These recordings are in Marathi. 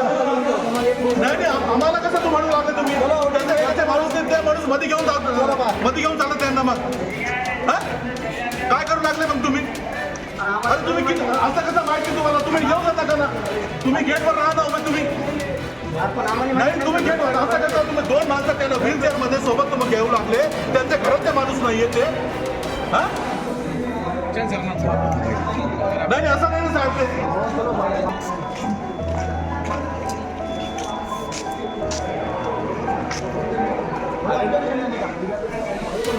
नाही नाही आम्हाला कसं तू म्हणू लागले तुम्ही? त्यांचे माणूस आहेत, ते माणूसमध्ये घेऊन जात मध्ये घेऊन चालत त्यांना मग. हा? काय करू लागले मग तुम्ही? अरे तुम्ही किती असं कसं माहिती तुम्हाला? तुम्ही घेऊन जाता का ना तुम्ही गेटवर राहता मग तुम्ही. नाही तुम्ही गेटवर असं कसं तुम्ही दोन माणसं त्याला व्हीलचेअरमध्ये सोबत तुम्ही घेऊ लागले. त्यांच्या घरातले माणूस नाहीये ते. हा? नाही असं नाही ना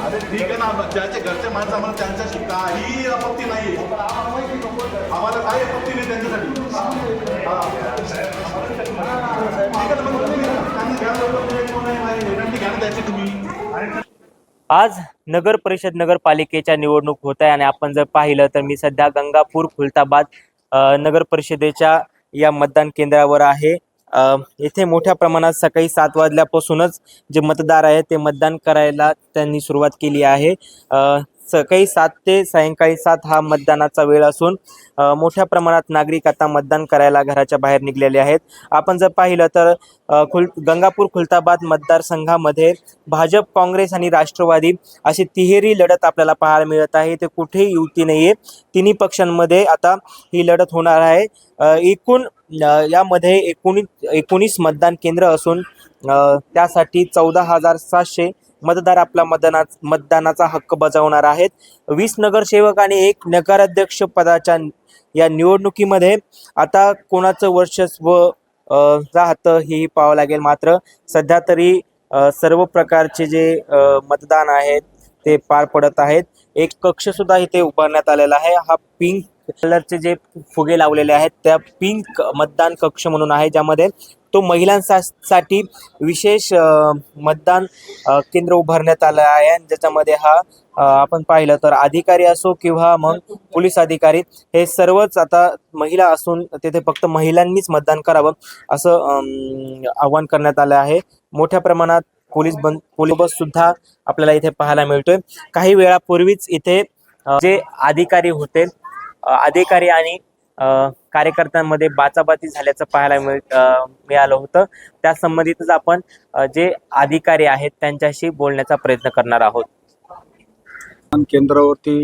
अरे ठीक आहे ना ज्याचे घरचे माणसं आम्हाला त्यांच्याशी काही आपत्ती नाही आम्हाला काही आपत्ती नाही त्यांच्यासाठी. आज नगर परिषद नगरपालिकेच्या निवडणूक होत आहे आणि आपण जर पाहिलं तर मी सध्या गंगापूर खुलताबाद नगर परिषदेच्या या मतदान केंद्रावर आहे. येथे मोठ्या प्रमाणात सकाळी सात वाजल्यापासूनच जे मतदार आहेत ते मतदान करायला त्यांनी सुरुवात केली आहे. अ, सकाळी सात ते सायंकाळी सात हा मतदानाचा वेळ असून मोठ्या प्रमाणात नागरिक आता मतदान करायला घराच्या बाहेर निघलेले आहेत. आपण जर पाहिलं तर खुल गंगापूर खुलताबाद मतदारसंघामध्ये भाजप काँग्रेस आणि राष्ट्रवादी अशी तिहेरी लढत आपल्याला पाहायला मिळत आहे. ते कुठेही युती नाही आहे तिन्ही पक्षांमध्ये आता ही लढत होणार आहे. एकूण यामध्ये एकोणीस एकोणीस मतदान केंद्र असून त्यासाठी चौदा हजार सातशे मतदार आपला मतदाना मतदानाचा हक्क बजावणार आहेत. वीस नगरसेवक आणि एक नगराध्यक्ष पदाच्या या निवडणुकीमध्ये आता कोणाचं वर्चस्व राहतं हेही पाहावं लागेल. मात्र सध्या तरी सर्व प्रकारचे जे मतदान आहेत ते पार पडत आहेत. एक कक्ष सुद्धा इथे उभारण्यात आलेला आहे. हा पिंक कलरचे जे फुगे लावलेले आहेत त्या पिंक मतदान कक्ष म्हणून आहे ज्यामध्ये तो महिलांसाठी विशेष मतदान केंद्र उभारण्यात आलं आहे. आणि ज्याच्यामध्ये हा आपण पाहिलं तर अधिकारी असो किंवा मग पोलीस अधिकारी हे सर्वच आता महिला असून तेथे फक्त महिलांनीच मतदान करावं असं आवाहन करण्यात आलं आहे. मोठ्या प्रमाणात पोलीस बंद पोलीस बस सुद्धा आपल्याला इथे पाहायला मिळतोय. काही वेळापूर्वीच इथे जे अधिकारी होते अधिकारी आणि अ, कार्यकर्त्यांमध्ये बाचाबाची झाल्याचं पाहायला मिळालं होतं. त्या संबंधितच आपण जे अधिकारी आहेत त्यांच्याशी बोलण्याचा प्रयत्न करणार आहोत. केंद्रावरती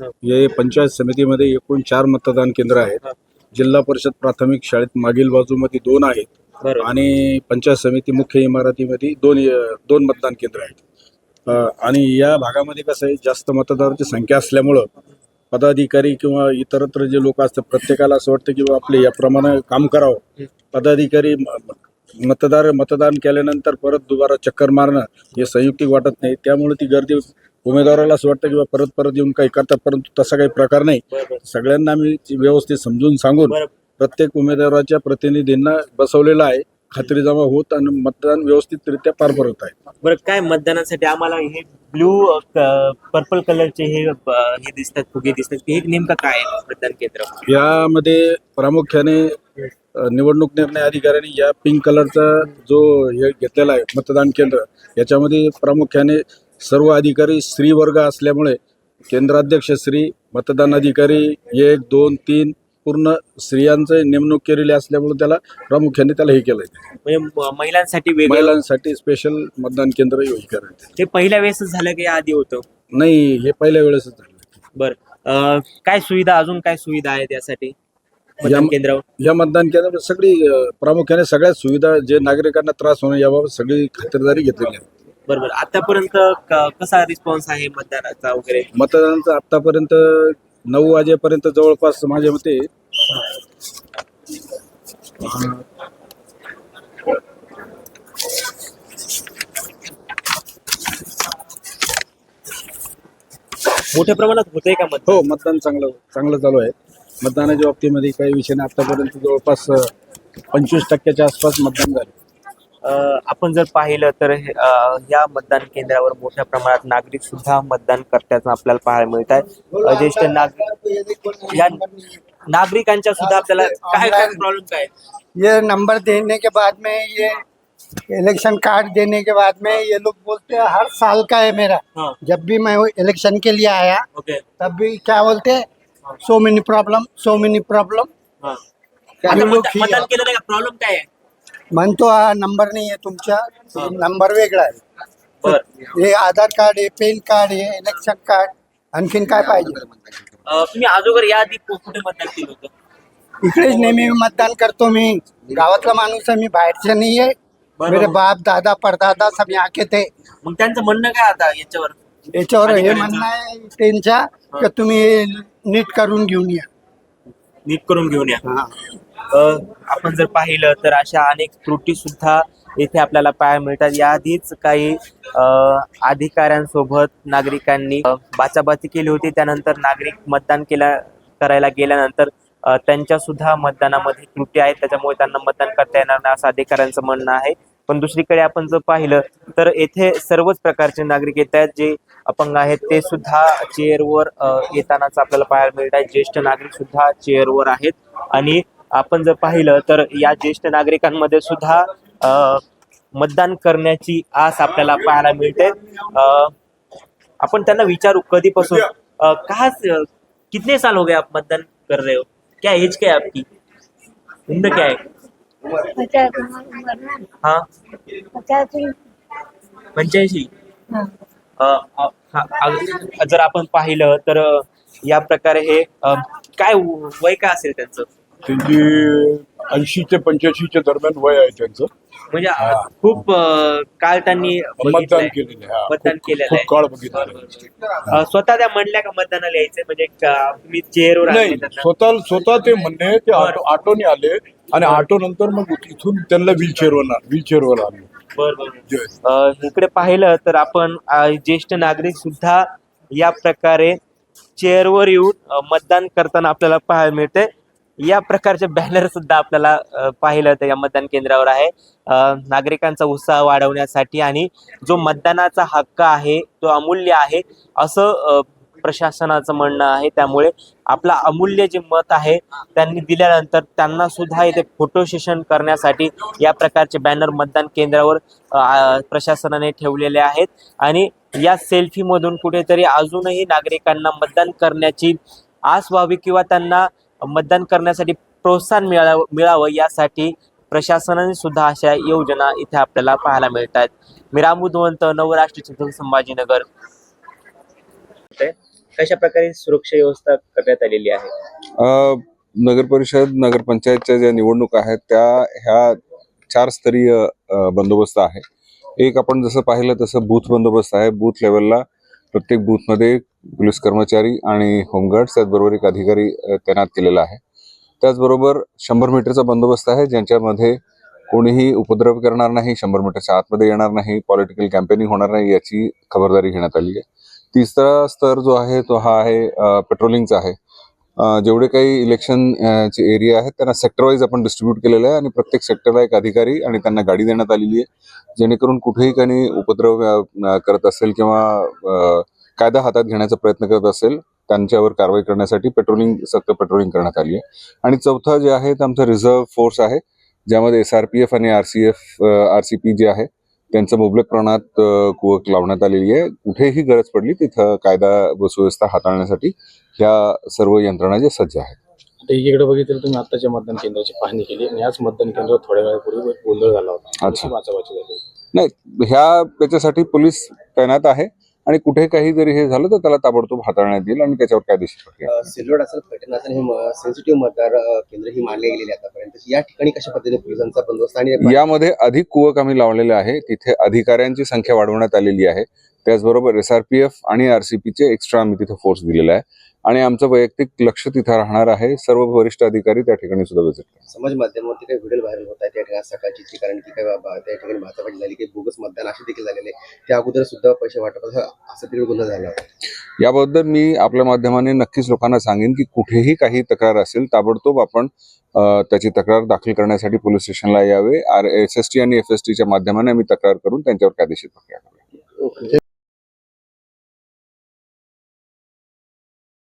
हे पंचायत समितीमध्ये एकूण चार मतदान केंद्र आहेत. जिल्हा परिषद प्राथमिक शाळेत मागील बाजूमध्ये दोन आहेत आणि पंचायत समिती मुख्य इमारतीमध्ये दोन दोन मतदान केंद्र आहेत. आणि या भागामध्ये कसं आहे जास्त मतदारांची संख्या असल्यामुळं पदाधिकारी किंवा इतरत्र जे लोक असतात प्रत्येकाला असं वाटतं की आपले याप्रमाणे काम करावं. पदाधिकारी मतदार मतदान केल्यानंतर परत दुबारा चक्कर मारणं हे संयुक्तिक वाटत नाही. त्यामुळे ती गर्दी उमेदवाराला असं वाटतं की बा परत परत येऊन काही करतात परंतु तसा काही प्रकार नाही. सगळ्यांना आम्ही व्यवस्थित समजून सांगून प्रत्येक उमेदवाराच्या प्रतिनिधींना बसवलेलं आहे. खात्री जमा होत आणि मतदान व्यवस्थितरित्या पार पडत आहे. बरं काय मतदानासाठी आम्हाला हे ब्लू पर्पल कलरचे हे हे दिसतात फुगे दिसतात. हे नेमकं काय आहे मतदान केंद्र? यामध्ये प्रामुख्याने अ, निवडणूक निर्णय अधिकाऱ्यांनी या पिंक कलरचा जो हे घेतलेला आहे मतदान केंद्र याच्यामध्ये प्रामुख्याने सर्व अधिकारी स्त्री वर्ग असल्यामुळे केंद्राध्यक्ष श्री मतदान अधिकारी एक दोन तीन पूर्ण स्त्रियांचे नेमणूक केलेली असल्यामुळे त्याला प्रामुख्याने त्याला हे केलंय. म्हणजे म- महिलांसाठी वेगळं महिलांसाठी स्पेशल मतदान केंद्र हे करायचं हे पहिल्या वेळेसच झालं की आधी होतं? नाही हे पहिल्या वेळेसच झालं. बरं. अ, काय सुविधा अजून काय सुविधा आहेत यासाठी? मतदान या- केंद्रावर? या मतदान केंद्रावर सगळी अ, प्रामुख्याने सगळ्या सुविधा जे नागरिकांना त्रास होणे याबाबत सगळी खातिरदारी घेतलेली आहे. बरोबर. आतापर्यंत क- कसा रिस्पॉन्स आहे मतदानाचा वगैरे? मतदानाचं आतापर्यंत नऊ वाजेपर्यंत जवळपास माझ्या मते मोठ्या प्रमाणात होतंय का मत हो मतदान चांगलं चांगलं चालू आहे. मतदानाच्या बाबतीमध्ये काही विषय नाही. आतापर्यंत जवळपास पंचवीस टक्क्याच्या आसपास मतदान झाले. आपण जर पाहिलं तर या मतदान केंद्रावर मोठ्या प्रमाणात नागरिक सुद्धा मतदान करण्याचं आपल्याला पाहायला मिळत आहे. ज्येष्ठ नागरिक या नागरिकांच्या सुद्धा आपल्याला काय काय प्रॉब्लेम काय? ये नंबर देने के बाद में ये इलेक्शन कार्ड देने के बाद में ये लोग बोलते हैं हर साल का है मेरा। हाँ। जब भी मैं इलेक्शन के लिए आया तब भी क्या बोलते हैं? So many problem so many problem problem काय आहे? म्हणतो हा नंबर नाही आहे तुमचा नंबर वेगळा आहे. बर. हे आधार कार्ड आहे पॅन कार्ड आहे इलेक्शन कार्ड आणखीन काय पाहिजे? तुम्ही अगोदर या आधी कु- कुठे मतदान केलं होतं? इकडेच नेहमी मतदान करतो मी. गावातला माणूस आहे मी बाहेरचा नाही आहे. बरोबर. मेरे बाप दादा परदादा सब यहाँ के थे मग त्यांचं म्हणणं काय आता याच्यावर? याच्यावर हे? म्हणणं आहे त्यांच्या की तुम्ही हे नीट करून घेऊन या. नीट करून घेऊन या. अ, आपण जर पाहिलं तर अशा अनेक त्रुटी सुद्धा येथे आपल्याला पाहायला मिळतात. याआधीच काही अ, अधिकाऱ्यांसोबत नागरिकांनी अ, बाचाबाची केली होती. त्यानंतर नागरिक मतदान केल्या करायला गेल्यानंतर अ, त्यांच्या सुद्धा मतदानामध्ये त्रुटी आहेत. त्याच्यामुळे त्यांना मतदान करता येणार नाही असं अधिकाऱ्यांचं म्हणणं आहे. पण दुसरीकडे आपण जर पाहिलं तर येथे सर्वच प्रकारचे नागरिक येत आहेत जे अपंग आहेत. ते सुद्धा चेअरवर येतानाच आपल्याला पाहायला मिळत आहे ज्येष्ठ नागरिक सुद्धा चेअरवर आहेत. आणि आपण जर पाहिलं तर या ज्येष्ठ नागरिकांमध्ये सुद्धा मतदान करण्याची आस आपल्याला पाहायला मिळते. अ, आपण त्यांना विचारू कधीपासून? का कहा कितने साल हो गए आप मतदान कर रहे हो? क्या एज क्या है आपकी? उम्र क्या है? पचास हाँ? पचास पंच्याऐंशी? अ, अ, हा, अग- जर आपण पाहिलं तर अ, या प्रकारे हे अ, काय वय काय असेल त्यांचं? त्यांची ऐंशी ते पंच्याऐंशीच्या दरम्यान वय आहे त्यांचं. म्हणजे अ, खूप अ, काळ त्यांनी मतदान बघितलंय. केलेलं आहे. हा. मतदान खूप- केलेलं खूप आहे. काळ बघितलेलं आहे. बरोबर. अ, स्वतः त्या म्हणल्या का मतदानाला यायचंय? म्हणजे का- तुम्ही चेअरवर नाही आले त्यांना? स्वतः स्वतः ते म्हणणे ते ऑटो ऑटोने आले. आणि ऑटो नंतर मग इथून त्यांना व्हीलचेअरवर व्हीलचेअरवर आले बरं बरं. अ, इकडे पाहिलं तर आपण ज्येष्ठ नागरिक सुद्धा या प्रकारे चेअरवर येऊन मतदान करताना आपल्याला पाहायला मिळते. या प्रकारचे बॅनर सुद्धा आपल्याला पाहिलं तर या मतदान केंद्रावर आहे. नागरिकांचा उत्साह वाढवण्यासाठी आणि जो मतदानाचा हक्क आहे तो अमूल्य आहे. असं प्रशासनाचं म्हणणं आहे. त्यामुळे आपला अमूल्य जे मत आहे त्यांनी दिल्यानंतर त्यांना सुद्धा इथे फोटो सेशन करण्यासाठी या प्रकारचे बॅनर मतदान केंद्रावर प्रशासनाने ठेवलेले आहेत. आणि या सेल्फीमधून कुठेतरी अजूनही नागरिकांना मतदान करण्याची आस व्हावी किंवा त्यांना मतदान करण्यासाठी प्रोत्साहन मिळावं मिळावं यासाठी प्रशासनाने सुद्धा अशा योजना इथे आपल्याला पाहायला मिळत आहेत मी रामबुद्धवंत नवराष्ट्र छत्रपती संभाजीनगर. कशा प्रकारे सुरक्षा व्यवस्था करण्यात आलेली आहे? नगर परिषद नगरपंचायतच्या ज्या निवडणुका आहेत त्या ह्या चार स्तरीय बंदोबस्त आहे. एक आपण जसं पाहिलं तसं बूथ बंदोबस्त आहे. बूथ लेवलला प्रत्येक बूथमध्ये पोलीस कर्मचारी आणि होमगार्ड त्याचबरोबर एक अधिकारी तैनात केलेला आहे. त्याचबरोबर शंभर मीटरचा बंदोबस्त आहे ज्यांच्यामध्ये कोणीही उपद्रव करणार नाही शंभर मीटरच्या आतमध्ये येणार नाही पॉलिटिकल कॅम्पेनिंग होणार नाही याची खबरदारी घेण्यात आली आहे. तिसरा स्तर जो आहे तो हा आहे पेट्रोलिंगचा आहे. जेवढे काही इलेक्शन चे एरिया आहेत त्यांना सेक्टर वाईज आपण डिस्ट्रीब्यूट केलेलं आहे आणि प्रत्येक सेक्टरला एक अधिकारी आणि त्यांना गाडी देण्यात आलेली आहे. जेणेकरून कुठेही काही उपद्रव करत असेल किंवा कायदा हातात घेण्याचा प्रयत्न करत असेल त्यांच्यावर कारवाई करण्यासाठी पेट्रोलिंग सक्त पेट्रोलिंग करण्यात आली आहे. आणि चौथा जे आहे ते आमचं रिझर्व्ह फोर्स आहे ज्यामध्ये एस आर पी एफ आणि R C F R C P जे आहे त्यांचं मुबलक प्रमाणात कुवक लावण्यात आलेली आहे. कुठेही गरज पडली तिथं कायदा व सुव्यवस्था हाताळण्यासाठी ह्या सर्व यंत्रणा ज्या सज्ज आहेत. एकीकडे बघितलं तुम्ही आताच्या मतदान केंद्राची पाहणी केली आणि याच मतदान केंद्रावर थोड्या वेळापूर्वी गोंधळ झाला होता. अच्छा. वाचावाची झाली. नाही ह्या त्याच्यासाठी पोलीस तैनात आहे. आणि कुठे काही जरी हे झालं तर त्याला ताबडतोब हाताळण्यात येईल आणि त्याच्यावर कायदेशीर प्रक्रिया सिल्लोड असेल पैठण असेल हे सेन्सिटिव्ह मतदार केंद्र ही मानले गेलेली आतापर्यंत. या ठिकाणी कशा पद्धतीने पोलिसांचा बंदोबस्त आणि यामध्ये अधिक कुवक आम्ही लावलेले आहे. तिथे अधिकाऱ्यांची संख्या वाढवण्यात आलेली आहे. त्याचबरोबर एस आर पी एफ आणि आर सी पीचे एक्स्ट्रा आम्ही तिथे फोर्स दिलेला आहे. आणि आमचं वैयक्तिक लक्ष तिथं राहणार आहे. सर्व वरिष्ठ अधिकारी त्या ठिकाणी सुद्धा विजिट समाज माध्यमावरती काही व्हिडिओ व्हायरल होत आहेत. त्या ठिकाणी सकाळची जी कारण की काय बाबा त्या ठिकाणी भाजपाची झाली की बोगस मतदान असे देखील झालेले त्या अगोदर सुद्धा पैसे वाटप असं तिकडे गुन्हा झाला याबद्दल मी आपल्या माध्यमाने नक्कीच लोकांना सांगेन की कुठेही काही तक्रार असेल ताबडतोब आपण त्याची तक्रार दाखल करण्यासाठी पोलीस स्टेशनला यावे. आर एस एस टी आणि एफ एस टीच्या माध्यमाने आम्ही तक्रार करून त्यांच्यावर कायदेशीर प्रक्रिया करूया. ओके.